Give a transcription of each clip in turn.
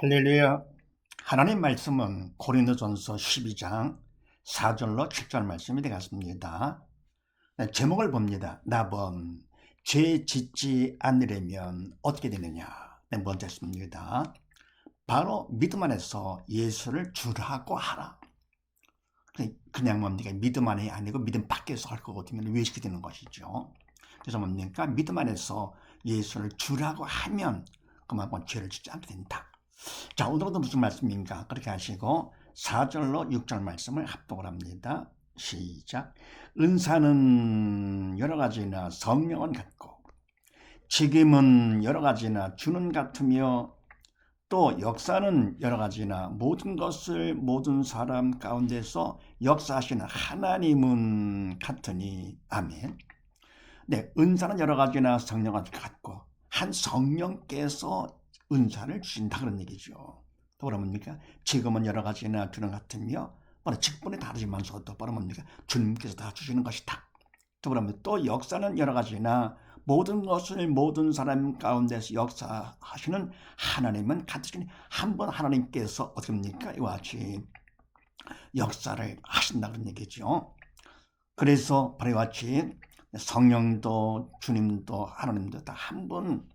할렐루야. 하나님 말씀은 고린도전서 12장 4절로 7절 말씀이 되겠습니다. 네, 제목을 봅니다. 나범 죄 짓지 않으려면 어떻게 되느냐? 네, 했습니다. 바로 믿음 안에서 예수를 주라고 하라. 그냥 뭡니까? 믿음 안에 아니고 믿음 밖에서 할 거거든요. 외식이 되는 것이죠. 그래서 뭡니까? 믿음 안에서 예수를 주라고 하면 그만큼 죄를 짓지 않게 된다. 자, 오늘은 무슨 말씀인가? 그렇게 하시고 4절로 6절 말씀을 합독을 합니다. 시작. 은사는 여러 가지나 성령은 같고 책임은 여러 가지나 주는 같으며 또 역사는 여러 가지나 모든 것을 모든 사람 가운데서 역사하시는 하나님은 같으니 아멘. 네, 은사는 여러 가지나 성령은 같고 한 성령께서 은사를 주신다 그런 얘기죠. 또 그러뭡니까? 지금은 여러 가지나 주는 같으며 바로 직분이 다르지만서도 바로 뭡니까? 주님께서 다 주시는 것이다. 또 그러면 또 역사는 여러 가지나 모든 것을 모든 사람 가운데서 역사하시는 하나님은 같으시니 한번 하나님께서 어떻게 합니까? 이와 같이 역사를 하신다 그런 얘기죠. 그래서 바로 같이 성령도 주님도 하나님도 다 한 번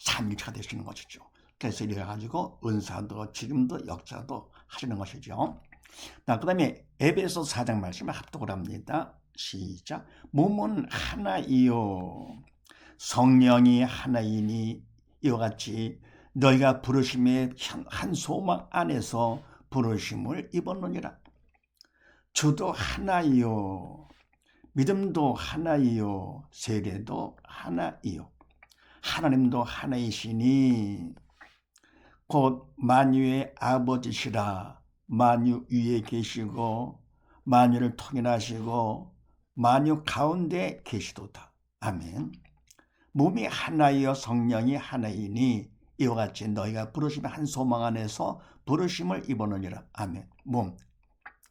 삼일체가 되시는 것이죠. 그래서 이래 가지고 은사도 지금도 역사도 하시는 것이죠. 자, 그다음에 에베소 4장 말씀을 합독을 합니다. 시작. 몸은 하나이요. 성령이 하나이니 이와 같이 너희가 부르심의 한 소망 안에서 부르심을 입었느니라. 주도 하나이요. 믿음도 하나이요. 세례도 하나이요. 하나님도 하나이시니 곧 만유의 아버지시라 만유 위에 계시고 만유를 통일하시고 만유 가운데 계시도다. 아멘. 몸이 하나이요 성령이 하나이니 이와 같이 너희가 부르심의 한 소망 안에서 부르심을 입어느니라. 아멘. 몸.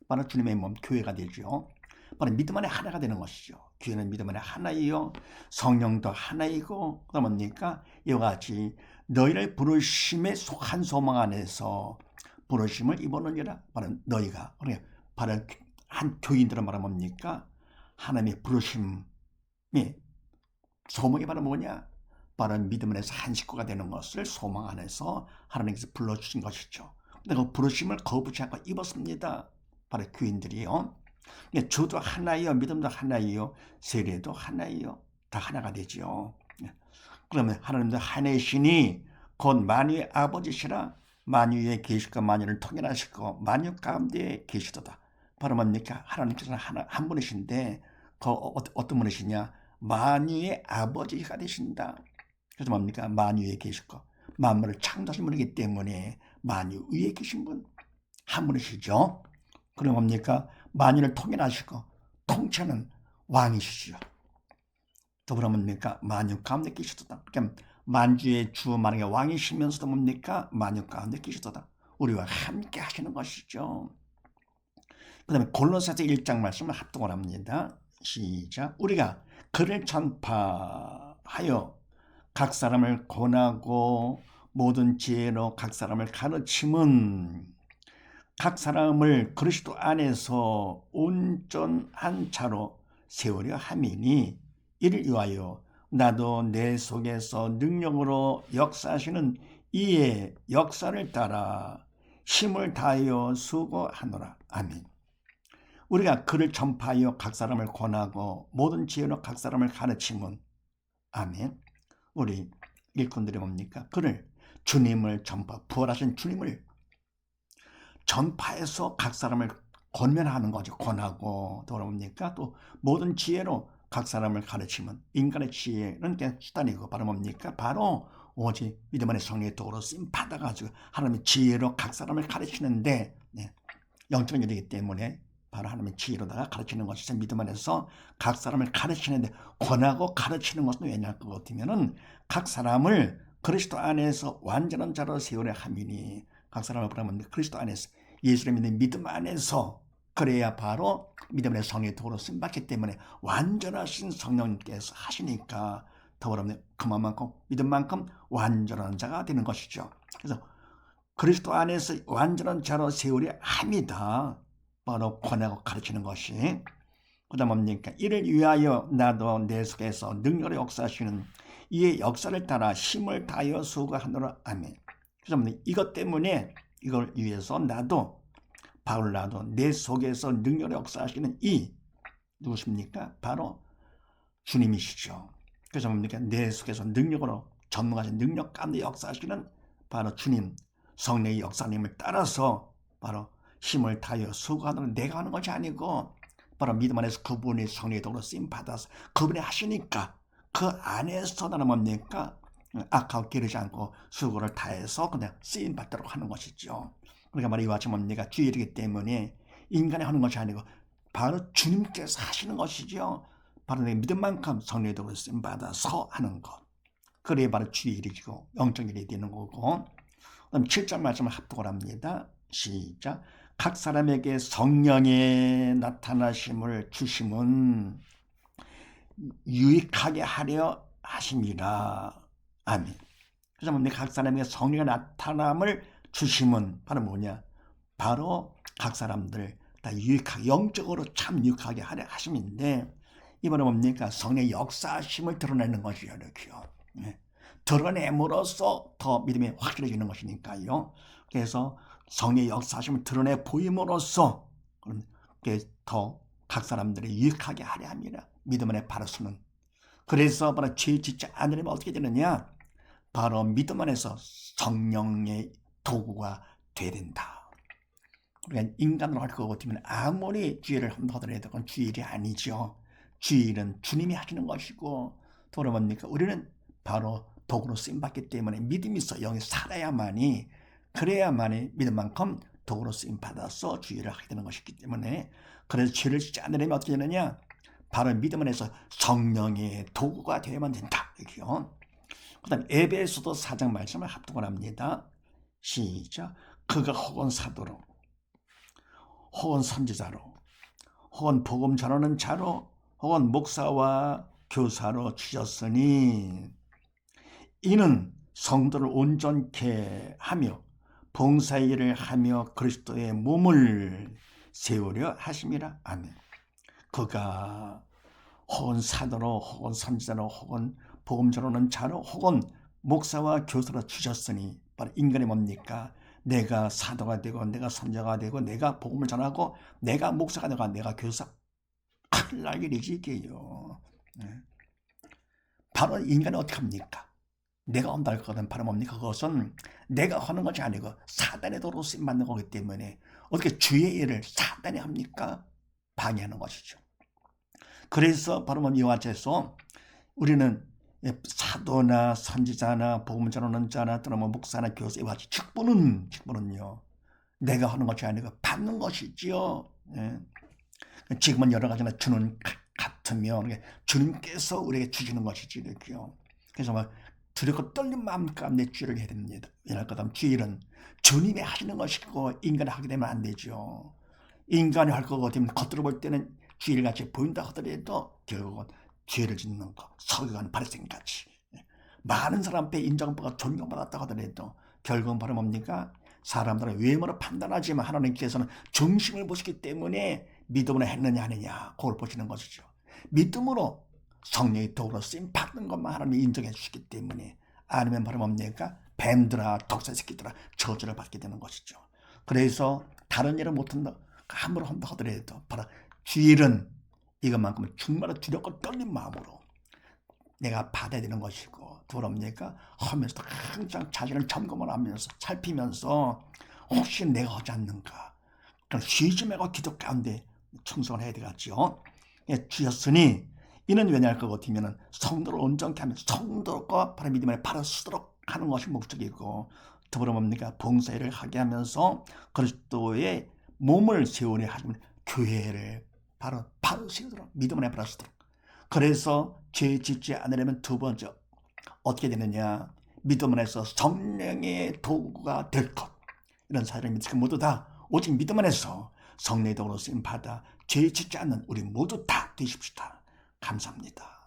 바로 주님의 몸, 교회가 되죠. 바로 믿음 안에 하나가 되는 것이죠. 교회는 믿음 안에 하나이요. 성령도 하나이고, 그 뭡니까? 이와 같이 너희를 부르심의 한 소망 안에서 부르심을 입어느니라. 바로 너희가. 그러니까 바로 한 교인들은 말하 뭡니까? 하나님의 부르심이 소망이 바로 뭐냐? 바로 믿음 안에서 한 식구가 되는 것을 소망 안에서 하나님께서 불러주신 것이죠. 근데 그 부르심을 거부치 않고 입었습니다. 바로 교인들이요. 예, 주도 하나이요, 믿음도 하나이요, 세례도 하나이요, 다 하나가 되지요. 예. 그러면 하나님도 하나이시니 곧 만유의 아버지시라 만유의 계시고 만유를 통일하시고 만유 가운데 계시도다. 바로 뭡니까? 하나님께서는 하나, 한 분이신데 그 어, 어떤 분이시냐? 만유의 아버지가 되신다. 그래서 뭡니까? 만유에 계시고 만물을 창조하신 분이기 때문에 만유 위에 계신 분 한 분이시죠. 그럼 뭡니까? 만인을 통일하시고 통치하는 왕이시죠. 더불어 뭡니까? 만유 가운데 계시도다. 만주의 주 만약에 왕이시면서도 뭡니까? 만유 가운데 계시도다. 우리와 함께 하시는 것이죠. 그 다음에 골로새서 1장 말씀을 합동을 합니다. 시작. 우리가 그를 전파하여 각 사람을 권하고 모든 지혜로 각 사람을 가르침은 각 사람을 그리스도 안에서 온전한 자로 세우려 함이니 이를 위하여 나도 내 속에서 능력으로 역사하시는 이의 역사를 따라 힘을 다하여 수고하노라. 아멘. 우리가 그를 전파하여 각 사람을 권하고 모든 지혜로 각 사람을 가르치면 아멘. 우리 일꾼들이 뭡니까? 그를 주님을 전파, 부활하신 주님을 전파해서 각 사람을 권면하는 거죠. 권하고 돌아옵니까? 또 모든 지혜로 각 사람을 가르치면 인간의 지혜는 그냥 수단이고 바로 뭡니까? 바로 오직 믿음 안의 성령의 도로 쓰임 받아가지고 하나님의 지혜로 각 사람을 가르치는데 네. 영적인 일이기 때문에 바로 하나님의 지혜로다가 가르치는 것이 믿음 안에서 각 사람을 가르치는데 권하고 가르치는 것은 왜냐 그 같으면은 각 사람을 그리스도 안에서 완전한 자로 세우려 함이니 각 사람을 보라면 그리스도 안에서 예수를 믿는 믿음 안에서 그래야 바로 믿음의 성령의 도로 쓴받기 때문에 완전하신 성령님께서 하시니까 더불어 그만큼 믿음만큼 완전한 자가 되는 것이죠. 그래서 그리스도 안에서 완전한 자로 세우려 합니다. 바로 권하고 가르치는 것이. 그 다음 뭡니까? 이를 위하여 나도 내 속에서 능력을 역사하시는 이의 역사를 따라 힘을 다하여 수고하노라. 아멘. 그래서? 이것 때문에 이걸 위해서 나도 바울 나도 내 속에서 능력을 역사하시는 이 누구십니까? 바로 주님이시죠. 그래서 뭡니까? 내 속에서 능력으로 전무하신 능력 가운데 역사하시는 바로 주님, 성령의 역사님을 따라서 바로 힘을 다하여 수고하는 내가 하는 것이 아니고 바로 믿음 안에서 그분이 성령의 도로 쓰임 받아서 그분이 하시니까 그 안에서 나는 뭡니까? 악하고 기르지 않고 수고를 다해서 그냥 쓰임 받도록 하는 것이죠. 그러니까 말이 이와 같이 뭡니까? 주일이기 때문에 인간이 하는 것이 아니고 바로 주님께서 하시는 것이죠. 바로 내 믿음 만큼 성령의 도로 쓰임 받아서 하는 것. 그래야 바로 주일이고 영적 일이 되는 거고. 그다음 7절 말씀을 합독을 합니다. 시작. 각 사람에게 성령의 나타나심을 주심은 유익하게 하려 하심이라. 아멘. 그래서 뭡니까? 각 사람에게 성령의 나타남을 주심은 바로 뭐냐? 바로 각 사람들 다 유익하게 영적으로 참 유익하게 하려 하심인데 이번에 뭡니까? 성령의 역사심을 드러내는 것이요. 이렇게요. 네. 드러냄으로써 더 믿음이 확실해지는 것이니까요. 그래서 성의 역사심을 드러내 보임으로써 더 각 사람들이 유익하게 하려 합니다. 믿음 안에 바로 서는. 그래서 바로 죄 짓지 않으려면 어떻게 되느냐? 바로 믿음 안에서 성령의 도구가 되야 된다. 그러니까 인간으로 할것 같으면 아무리 주의를 한다 하더라도 그건 주일이 아니죠. 주일은 주님이 하시는 것이고 돌아봅니까? 우리는 바로 도구로 쓰임받기 때문에 믿음이 있어 영이 살아야만이 그래야만이 믿음만큼 도구로 쓰임 받아서 주의를 하게 되는 것이기 때문에 그래서 죄를 짓지 않으려면 어떻게 되느냐? 바로 믿음 안에서 성령의 도구가 되어야만 된다. 이렇게요. 그 다음 에베소도 사장 말씀을 합독을 합니다. 시작. 그가 혹은 사도로 혹은 선지자로 혹은 복음 전하는 자로 혹은 목사와 교사로 주셨으니 이는 성도를 온전케 하며 봉사의 일을 하며 그리스도의 몸을 세우려 하심이라. 아멘. 그가 혹은 사도로 혹은 선지자로 혹은 복음 전하는 자로 혹은 목사와 교사로 주셨으니 바로 인간이 뭡니까? 내가 사도가 되고 내가 선자가 되고 내가 복음을 전하고 내가 목사가 되고 내가 교사 큰일 날 일이지 이게요. 네. 바로 인간이 어떻게 합니까? 내가 온다 할 거는 바로 뭡니까? 그것은 내가 하는 것이 아니고 사단의 도로 쓰임 받는 거기 때문에 어떻게 주의 일을 사단이 합니까? 방해하는 것이죠. 그래서 바로 뭐 이와 같아서 우리는 사도나 선지자나 복음 전하는 자나 또는 뭐 목사나 교사 이와 같이 직분은 직분은요 내가 하는 것이 아니고 받는 것이지요. 예. 지금은 여러 가지나 주는 같으며 주님께서 우리에게 주시는 것이지 이렇게요. 그래서 막 두렵고 떨린 마음 가운데 주의를 해야 됩니다. 왜냐할 거다 주일은 주님이 하시는 것이고 인간이 하게 되면 안 되죠. 인간이 할것 같으면 겉으로 볼 때는 주일같이 보인다 하더라도 결국은 죄를 짓는 것, 서기관 바리새인같이 많은 사람 앞에 인정받아 존경받았다 하더라도 결국은 바로 뭡니까? 사람들은 외모로 판단하지만 하나님께서는 중심을 보시기 때문에 믿음으로 했느냐 하느냐 그걸 보시는 것이죠. 믿음으로 성령의 도구로 쓰임 받는 것만 하나님이 인정해 주시기 때문에 아니면 바로 뭡니까? 뱀들아 독사 새끼들아 저주를 받게 되는 것이죠. 그래서 다른 일을 못한다 함부로 한다 하더라도 바로 주일은 이것만큼은 정말 두렵고 떨린 마음으로 내가 받아야 되는 것이고 두렵니까? 하면서 항상 자신을 점검을 하면서 살피면서 혹시 내가 하지 않는가 그럼 쉬지 말고 기도 가운데 충성을 해야 되겠죠. 예, 주였으니 이는 왜냐 할 것 같으면 성도를 온전케 하면 성도가 바로 믿음 에 바로 서도록 하는 것이 목적이고 더불어 뭡니까 봉사일을 하게 하면서 그리스도의 몸을 세우려 하면 교회를 바로 바로 세우도록 믿음 안에 바로 서도록 그래서 죄 짓지 않으려면 두 번째 어떻게 되느냐 믿음 안에서 성령의 도구가 될 것 이런 사람이 모두 다 오직 믿음 안에서 성령의 도구로 쓰임 받아 죄 짓지 않는 우리 모두 다 되십시다. 감사합니다.